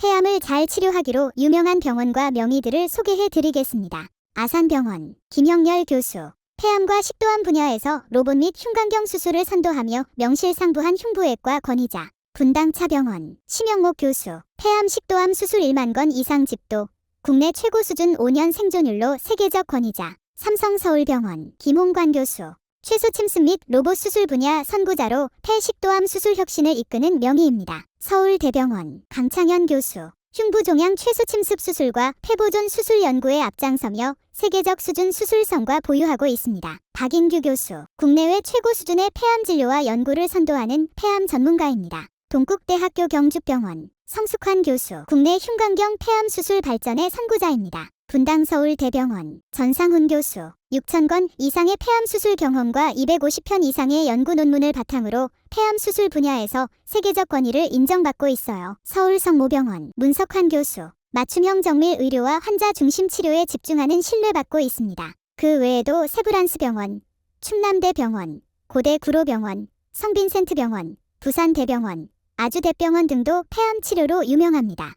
폐암을 잘 치료하기로 유명한 병원과 명의들을 소개해 드리겠습니다. 아산병원, 김형렬 교수. 폐암과 식도암 분야에서 로봇 및 흉곽경 수술을 선도하며 명실상부한 흉부외과 권위자. 분당차병원, 심영목 교수. 폐암 식도암 수술 1만 건 이상 집도. 국내 최고 수준 5년 생존율로 세계적 권위자. 삼성서울병원, 김홍관 교수. 최소 침습 및 로봇 수술 분야 선구자로 폐식도암 수술 혁신을 이끄는 명의입니다. 서울대병원 강창현 교수 흉부 종양 최소 침습 수술과 폐보존 수술 연구에 앞장서며 세계적 수준 수술 성과 보유하고 있습니다. 박인규 교수 국내외 최고 수준의 폐암 진료와 연구를 선도하는 폐암 전문가입니다. 동국대학교 경주병원 성숙환 교수 국내 흉곽경 폐암 수술 발전의 선구자입니다. 분당 서울대병원 전상훈 교수 6,000건 이상의 폐암 수술 경험과 250편 이상의 연구 논문을 바탕으로 폐암 수술 분야에서 세계적 권위를 인정받고 있어요. 서울성모병원 문석환 교수 맞춤형 정밀 의료와 환자 중심 치료에 집중하는 신뢰받고 있습니다. 그 외에도 세브란스병원, 충남대병원, 고대 구로병원, 성빈센트병원, 부산대병원, 아주대병원 등도 폐암 치료로 유명합니다.